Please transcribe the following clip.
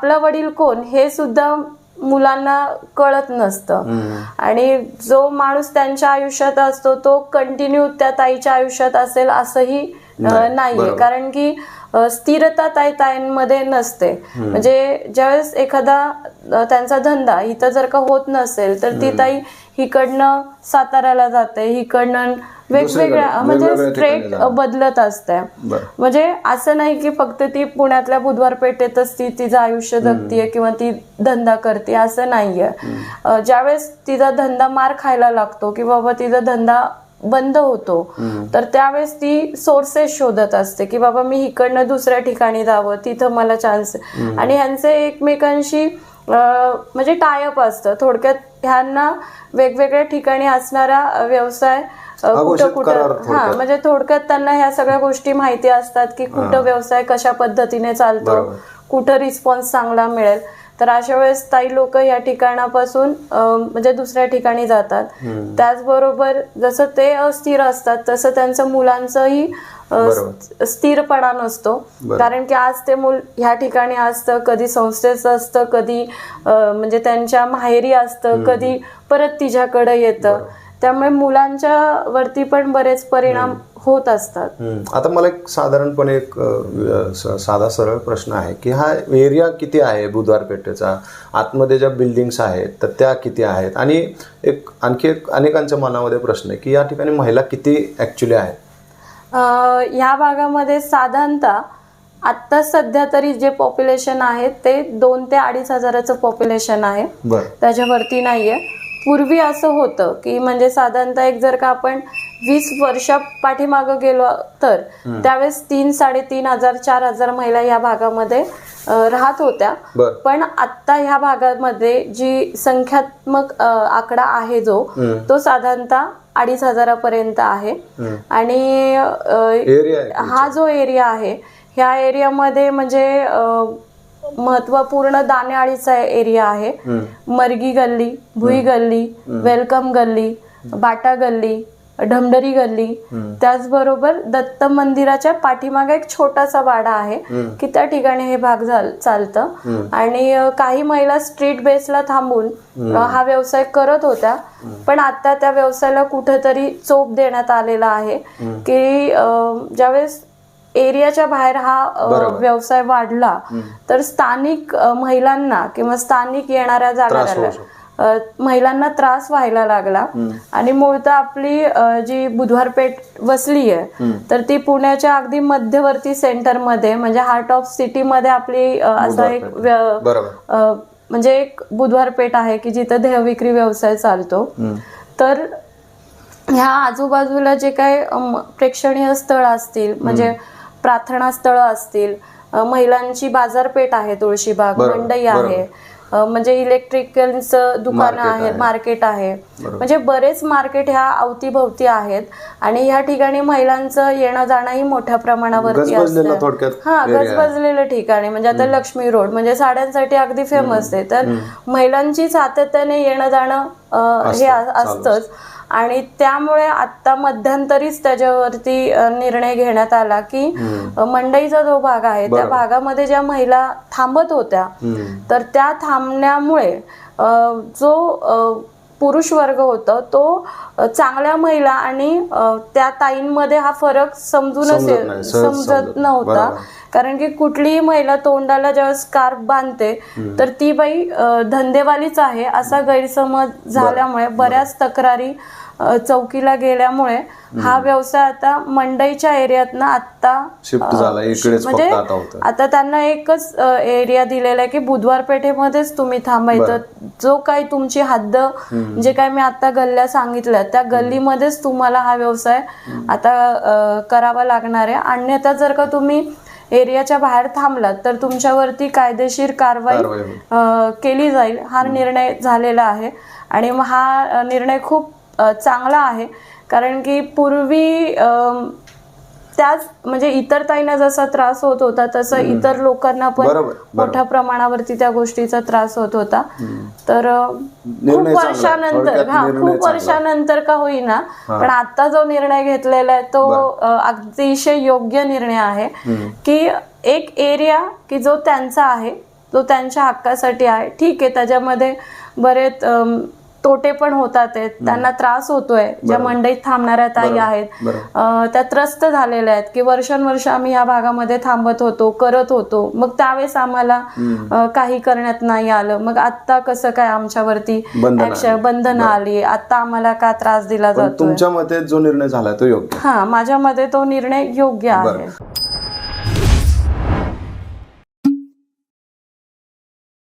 आपला वडील कोण हे सुद्धा मुलांना कळत नसतं. आणि जो माणूस त्यांच्या आयुष्यात असतो तो कंटिन्यू त्या ताईच्या आयुष्यात असेल असंही नाहीये. कारण की स्थिरता ताई ताईंमध्ये नसते. म्हणजे ज्यावेळेस एखादा त्यांचा धंदा इथं जर का होत नसेल तर ती ताई हिकडनं साताऱ्याला जाते हिकडनं वेगवेगळ्या म्हणजे स्ट्रेट. बदलत असते म्हणजे असं नाही की फक्त ती पुण्यातल्या बुधवार पेठेतच ती तिचं आयुष्य जगतीये किंवा ती धंदा करते असं नाहीये. ज्यावेळेस तिचा धंदा मार खायला लागतो की बाबा तिचा धंदा बंद होतो तर त्यावेळेस ती सोर्सेस शोधत असते की बाबा मी इकडनं दुसऱ्या ठिकाणी जावं तिथं मला चान्स आणि ह्यांचे एकमेकांशी म्हणजे टायअप असतं थोडक्यात ह्यांना वेगवेगळ्या ठिकाणी असणारा व्यवसाय कुठं कुठं. हा म्हणजे थोडक्यात त्यांना ह्या सगळ्या गोष्टी माहिती असतात की कुठं व्यवसाय कशा पद्धतीने चालतो. कुठं रिस्पॉन्स चांगला मिळेल तर अशा वेळेस काही लोक या ठिकाणापासून म्हणजे दुसऱ्या ठिकाणी जातात त्याचबरोबर जसं ते अस्थिर असतात तसं त्यांचं मुलांचंही. स्थिरपणा नसतो. कारण की आज ते मूल ह्या ठिकाणी असतं कधी संस्थेचं असतं कधी म्हणजे त्यांच्या माहेरी असतं कधी परत तिच्याकडे येतं. त्यामुळे मुलांच्या वरती पण बरेच परिणाम होत असतात. आता मला एक साधारणपणे एक साधा सरळ प्रश्न आहे की हा एरिया किती आहे बुधवार पेठेचा आतमध्ये ज्या बिल्डिंग्स आहेत तर त्या किती आहेत? आणि एक आणखी एक अनेकांच्या मनामध्ये प्रश्न आहे की या ठिकाणी महिला किती ऍक्च्युली आहेत? ह्या भागामध्ये साधारणतः आत्ता सध्या तरी जे पॉप्युलेशन आहे ते दोन ते अडीच हजाराचं पॉप्युलेशन आहे. त्याच्यावरती नाहीये. पूर्वी असं होतं की म्हणजे साधारणतः एक जर का आपण वीस वर्षा पाठीमागं गेलो तर त्यावेळेस तीन साडेतीन हजार चार हजार महिला या भागामध्ये राहत होत्या. पण आत्ता ह्या भागामध्ये जी संख्यात्मक आकडा आहे जो. तो साधारणतः अडीच हजारापर्यंत आहे. आणि हा जो एरिया आहे ह्या एरियामध्ये म्हणजे महत्त्वपूर्ण दाणेआळीचा एरिया आहे. मरगी गल्ली भुई गल्ली वेलकम गल्ली बाटा गल्ली ढमडरी गल्ली. त्याचबरोबर दत्त मंदिराच्या पाठीमागे एक छोटासा वाडा आहे की त्या ठिकाणी हे भाग चालतं. आणि काही महिला स्ट्रीट बेसला थांबून हा व्यवसाय करत होत्या. पण आता त्या व्यवसायाला कुठेतरी चोप देण्यात आलेला आहे की ज्यावेळेस एरियाच्या बाहेर हा. व्यवसाय वाढला तर स्थानिक महिलांना किंवा स्थानिक येणाऱ्या. अ, महिलांना त्रास व्हायला लागला. आणि मूळतः आपली जी बुधवारपेठ वसली आहे तर ती पुण्याच्या अगदी मध्यवर्ती सेंटरमध्ये म्हणजे हार्ट ऑफ सिटीमध्ये आपली अ, असा एक म्हणजे एक बुधवारपेठ आहे की जिथं देहविक्री व्यवसाय चालतो. तर ह्या आजूबाजूला जे काही प्रेक्षणीय स्थळ असतील म्हणजे प्रार्थना स्थळं असतील महिलांची बाजारपेठ आहे तुळशीबाग मंडई. आहे. म्हणजे इलेक्ट्रिकलचं दुकान आहे. मार्केट आहे. म्हणजे बरेच मार्केट ह्या अवतीभवती आहेत आणि ह्या ठिकाणी महिलांचं येणं जाणंही मोठ्या प्रमाणावरती असतं हा. गजबजलेलं ठिकाणी म्हणजे आता लक्ष्मी रोड म्हणजे साड्यांसाठी अगदी फेमस आहे. तर महिलांची सातत्याने येणं जाणं हे असतंच. आणि त्यामुळे आता मध्यंतरीच त्याच्यावरती निर्णय घेण्यात आला की मंडईचा जो भाग आहे त्या. भागामध्ये ज्या महिला थांबत होत्या. तर त्या थांबण्यामुळे जो पुरुष वर्ग होता तो चांगल्या महिला आणि त्या ताईंमध्ये हा फरक समजूनच समजत ये- नाही, सहज समजत नव्हता. कारण की कुठलीही महिला तोंडाला जेव्हा स्कार्फ बांधते तर ती बाई धंदेवालीच आहे असा गैरसमज झाल्यामुळे बऱ्याच तक्रारी चौकीला गेल्यामुळे हा व्यवसाय आता मंडईच्या एरियातनं आता शिफ्ट झाला इकडेच म्हणजे फक्त आता होतं आता त्यांना एकच एरिया दिलेला आहे की बुधवार पेठेमध्येच तुम्ही थांबायचं. जो काही तुमची हद्द जे काही मी आता गल्ल्या सांगितल्या त्या गल्लीमध्येच तुम्हाला हा व्यवसाय आता अ, करावा लागणार आहे. अन्यथा जर का तुम्ही एरियाच्या बाहेर थांबलात तर तुमच्यावरती कायदेशीर कारवाई कारवाई होईल. अ, केली जाईल. हा निर्णय झालेला आहे. आणि मग हा निर्णय खूप चांगला आहे. कारण की पूर्वी त्याच म्हणजे इतर ताईंना जसा त्रास होत होता तसं इतर लोकांना पण. मोठ्या प्रमाणावरती त्या गोष्टीचा त्रास होत होता. तर खूप. वर्षानंतर हा खूप. वर्षानंतर का होईना पण आता जो निर्णय घेतलेला आहे तो अतिशय योग्य निर्णय आहे की एक एरिया की जो त्यांचा आहे तो त्यांच्या हक्कासाठी आहे. ठीक आहे त्याच्यामध्ये बरेच तोटे पण होतात आहेत. त्यांना त्रास होतोय. ज्या मंडईत थांबणाऱ्या ताई आहेत त्या त्रस्त झालेल्या आहेत की वर्षानुवर्ष आम्ही या भागामध्ये थांबत होतो करत होतो. मग त्यावेळेस आम्हाला काही करण्यात नाही आलं. मग आता कसं काय आमच्यावरती बंधनं आली. आता आम्हाला का त्रास दिला जातोय? तुमच्या मते जो निर्णय झाला तो योग्य? हा माझ्या मते तो निर्णय योग्य आहे.